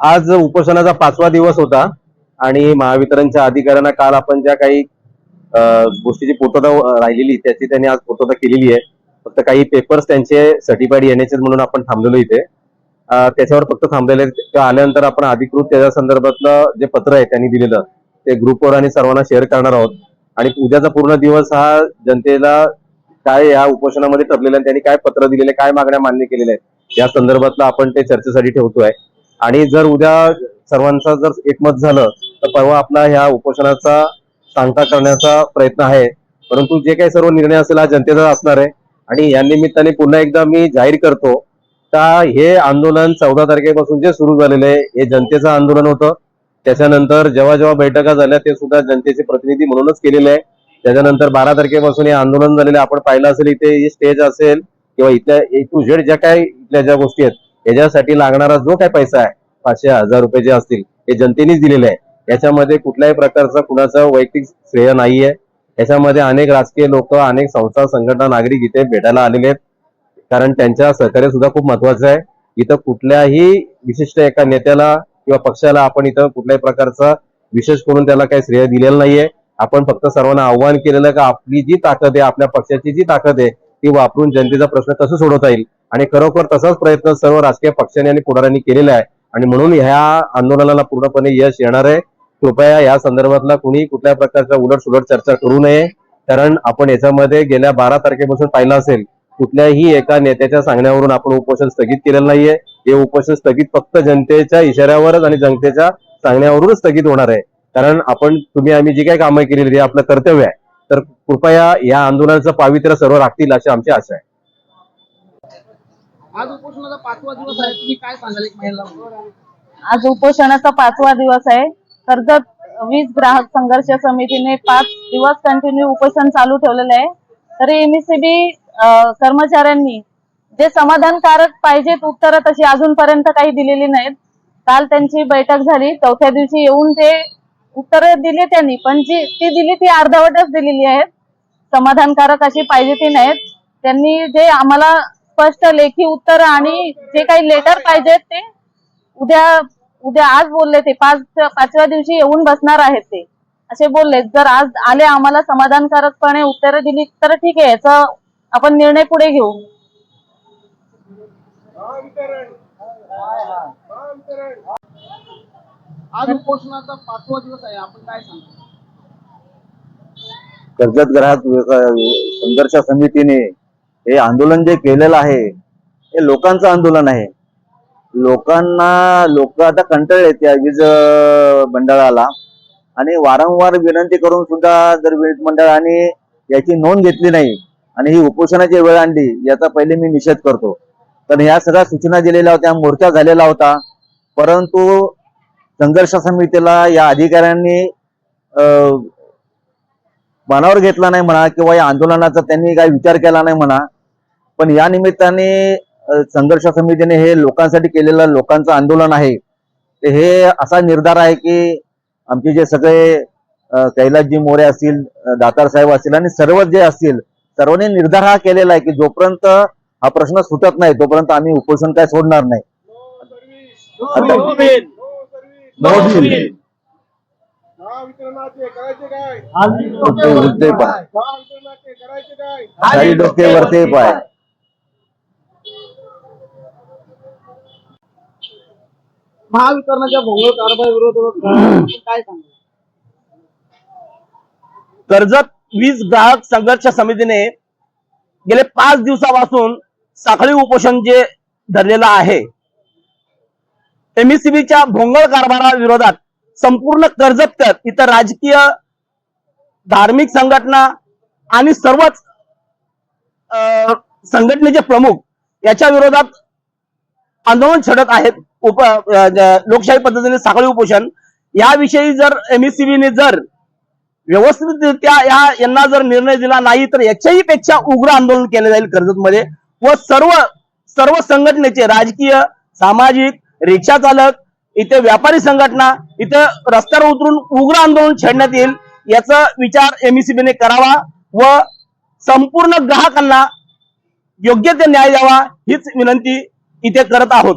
आज उपोषणाचा पाचवा दिवस होता आणि महावितरणच्या अधिकाऱ्यांना काल आपण ज्या काही गोष्टीची पूर्तता राहिलेली त्याची त्यांनी आज पूर्तता केलेली आहे. फक्त काही पेपर्स त्यांचे सर्टिफाईड येण्याचे म्हणून आपण थांबलेलो इथे. त्याच्यावर फक्त थांबलेले आल्यानंतर आपण अधिकृत त्याच्या संदर्भातलं जे पत्र आहे त्यांनी दिलेलं ते ग्रुपवर आणि सर्वांना शेअर करणार आहोत. आणि उद्याचा पूर्ण दिवस हा जनतेला काय या उपोषणामध्ये ठरलेलं आहे त्यांनी काय पत्र दिलेले काय मागण्या मान्य केलेल्या आहेत या संदर्भातलं आपण ते चर्चेसाठी ठेवतोय. आणि जर उद्या सर्वांचा जर एकमत झालं तर परवा आपला ह्या उपोषणाचा सांगता करण्याचा प्रयत्न आहे. परंतु जे काही सर्व निर्णय असेल हा जनतेचा असणार आहे. आणि या निमित्ताने पुन्हा एकदा मी जाहीर करतो का हे आंदोलन चौदा तारखेपासून जे सुरू झालेलं आहे हे जनतेचं आंदोलन होतं. त्याच्यानंतर जेव्हा जेव्हा बैठका झाल्या ते सुद्धा जनतेचे प्रतिनिधी म्हणूनच केलेले आहे. त्याच्यानंतर बारा तारखेपासून हे आंदोलन झालेले आपण पाहिलं असेल इथे स्टेज असेल किंवा इथल्या ए टू झेड ज्या काही इथल्या ज्या गोष्टी आहेत याच्यासाठी लागणारा जो काही पैसा आहे पाचशे हजार रुपये जे असतील हे जनतेनेच दिलेले आहे. याच्यामध्ये कुठल्याही प्रकारचा कुणाचा वैयक्तिक श्रेय नाहीये. याच्यामध्ये अनेक राजकीय लोक अनेक संस्था संघटना नागरिक इथे भेटायला आलेले आहेत. कारण त्यांच्या सहकार्य सुद्धा खूप महत्वाचं आहे. इथं कुठल्याही विशिष्ट एका नेत्याला किंवा पक्षाला आपण इथं कुठल्याही प्रकारचा विशेष करून त्याला काही श्रेय दिलेलं नाहीये. आपण फक्त सर्वांना आव्हान केलेलं का आपली जी ताकद आहे आपल्या पक्षाची जी ताकद आहे ती वापरून जनतेचा प्रश्न कसं सोडवता येईल? आणि खरोखर तसाच प्रयत्न सर्व राजकीय पक्षांनी आणि पुढाऱ्यांनी केलेला आहे. आणि म्हणून ह्या आंदोलनाला पूर्णपणे यश येणार आहे. कृपया या संदर्भातला कुणी कुठल्या प्रकारच्या उलट सुलट चर्चा करू नये. कारण आपण याच्यामध्ये गेल्या बारा तारखेपासून पाहिलं असेल कुठल्याही एका नेत्याच्या सांगण्यावरून आपण उपोषण स्थगित केलेलं नाहीये. हे उपोषण स्थगित फक्त जनतेच्या इशाऱ्यावरच आणि जनतेच्या सांगण्यावरूनच स्थगित होणार आहे. कारण आपण तुम्ही आम्ही जी काही कामं केलेली हे आपलं कर्तव्य आहे. तर कृपया या आंदोलनाचं पावित्र्य सर्व राखतील अशी आमची आशा आहे. आज उपोषणाचा पाचवा दिवस आहे. तुम्ही काय सांगाल एक महिला आज उपोषणाचा पाचवा दिवस आहे. कर्जत वीज ग्राहक संघर्ष समितीने पाच दिवस कंटिन्यू उपोषण चालू ठेवलेलं आहे. तरी एमएससीबी कर्मचाऱ्यांनी जे समाधानकारक पाहिजेत उत्तरं तशी अजूनपर्यंत काही दिलेली नाहीत. काल त्यांची बैठक झाली. चौथ्या दिवशी येऊन ते उत्तरं दिली त्यांनी पण जी ती दिली ती अर्धवटच दिलेली आहेत. समाधानकारक अशी पाहिजे ती नाहीत. त्यांनी जे आम्हाला स्पष्ट लेखी उत्तर आणि जे काही लेटर पाहिजेत ते उद्या उद्या आज बोलले ते. पाच पाचव्या दिवशी येऊन बसणार आहेत ते. असे बोलले. जर आज आले आम्हाला समाधानकारकपणे उत्तरं दिली तर ठीक आहे याचा आपण निर्णय पुढे घेऊ. महावितरण महावितरण आज उपोषणाचा पाचवा दिवस आहे. आपण काय सांगतो कर्जत ग्राहक संघर्ष समितीने हे आंदोलन जे केलेलं आहे हे लोकांचं आंदोलन आहे. लोकांना लोक आता कंटाळले त्या वीज मंडळाला. आणि वारंवार विनंती करून सुद्धा जर वीज मंडळाने याची नोंद घेतली नाही आणि ही उपोषणाची वेळ आणली याचा पहिले मी निषेध करतो. तर ह्या सगळ्या सूचना दिलेल्या होत्या मोर्चा झालेला होता. परंतु संघर्ष समितीला या अधिकाऱ्यांनी मनावर घेतला नाही म्हणा किंवा या आंदोलनाचा त्यांनी काही विचार केला नाही म्हणा पण या निमित्ताने संघर्ष समितीने हे लोकांसाठी केलेलं लोकांचं आंदोलन आहे. ते हे असा निर्धार आहे की आमचे जे सगळे कैलासजी मोरे असतील दातार साहेब असतील आणि सर्व जे असतील सर्वांनी निर्धार हा केलेला आहे की जोपर्यंत हा प्रश्न सुटत नाही तोपर्यंत आम्ही उपोषण काय सोडणार नाही. नो आता- बिल नो No bill. महावितरणाचे करायचे काय डोके उलटे पाय महावितरणाचे करायचे काय खाली डोके वरते पाय महावितरणाच्या भोंगळ कारभार विरोधात काय कर्जत वीज ग्राहक संघर्ष समितीने गेले पाच दिवसापासून साखळी उपोषण जे धरलेलं आहे एमईसीबीच्या भोंगळ कारभाराविरोधात संपूर्ण कर्जतकर इतर राजकीय धार्मिक संघटना आणि सर्वच अं, संघटनेचे प्रमुख याच्या विरोधात आंदोलन छडत आहेत. उप लोकशाही पद्धतीने साखळी उपोषण याविषयी जर एमएससीबीने जर व्यवस्थितरित्या या यांना जर निर्णय दिला नाही तर याच्याही पेक्षा उग्र आंदोलन केले जाईल कर्जतमध्ये व सर्व सर्व संघटनेचे राजकीय सामाजिक रिक्षा चालक इथे व्यापारी संघटना इथे रस्त्यावर उतरून उग्र आंदोलन छेडण्यात येईल याचा विचार एमईसीबीने करावा व संपूर्ण ग्राहकांना योग्य ते न्याय द्यावा हीच विनंती इथे करत आहोत.